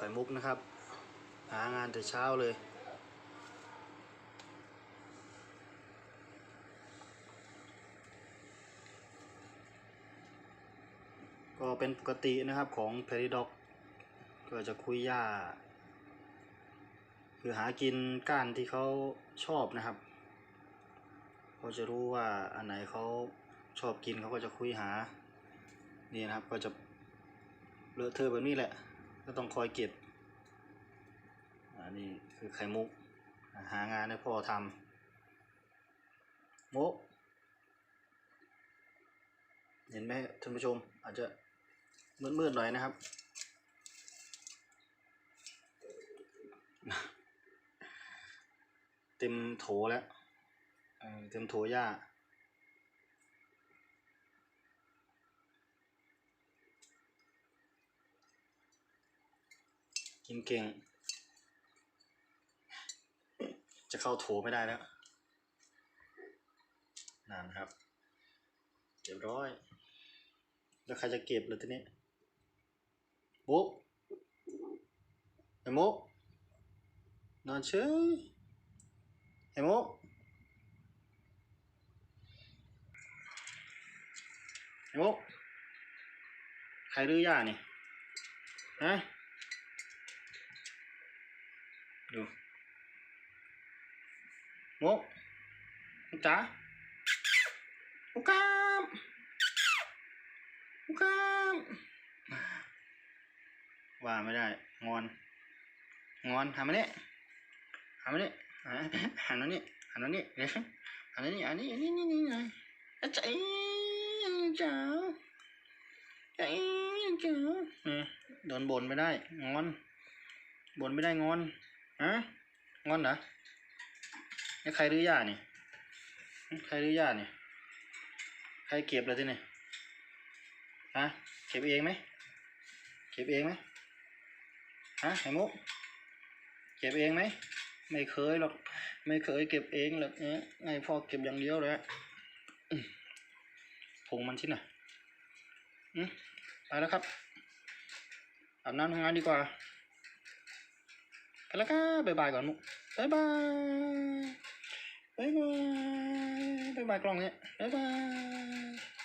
ไข่มุกนะครับ หางานแต่เช้าเลย ก็เป็นปกตินะครับของเพริด็อกก็จะคุยหญ้า คือหากินก้านที่เขาชอบนะครับเขาจะรู้ว่าอันไหนเขาชอบกินเขาก็จะคุยหา นี่นะครับก็จะเลอะเทอะแบบนี้แหละ ก็ต้องคอยเก็บอันนี้คือไข่มุก หางานให้พ่อทำมุกเห็นไหมท่านผู้ชม อาจจะมืดๆหน่อยนะครับ เต็มโถแล้วเออเต็มโถหญ้า กินเก่ง จะเข้าโถไม่ได้แล้วนั่นครับเรียบร้อย แล้วใครจะเก็บเลยทีนี้มุกไอ้มุกนอนเฉยไอ้มุกไอ้มุกใครรื้อย่านี่ฮะ ดูมุกมุกจ๋ามุกามมุกามว่าไม่ได้ งอน งอนทำมาเนี่ยทำมาเนี่ยหันมาเนี่ยหันมาเนี่ยเดี๋ยวหันมาเนี่ยอันนี้อันนี้นี่นี่นี่อะใจเจ้าจเจ้าเนี่ยโดนบ่นไม่ได้ งอนบ่นไม่ได้งอน ฮะงอนเหรอนี่ใครรื้อย่านี่ใครรื้อย่านี่ใครเก็บเลยที่นี่ฮะเก็บเองไหมเก็บเองไหมฮะไข่มุกเก็บเองไหมไม่เคยหรอกไม่เคยเก็บเองหรอกเอ๊ะให้พ่อเก็บอย่างเดียวเลยอะอืมพุงมันที่ไหนอืมไปแล้วครับอาบน้ำทำงานดีกว่า ไปแล้วครับบายบายก่อนมุกบายบายบายบายบายบายกล่องเนี้ยบายบาย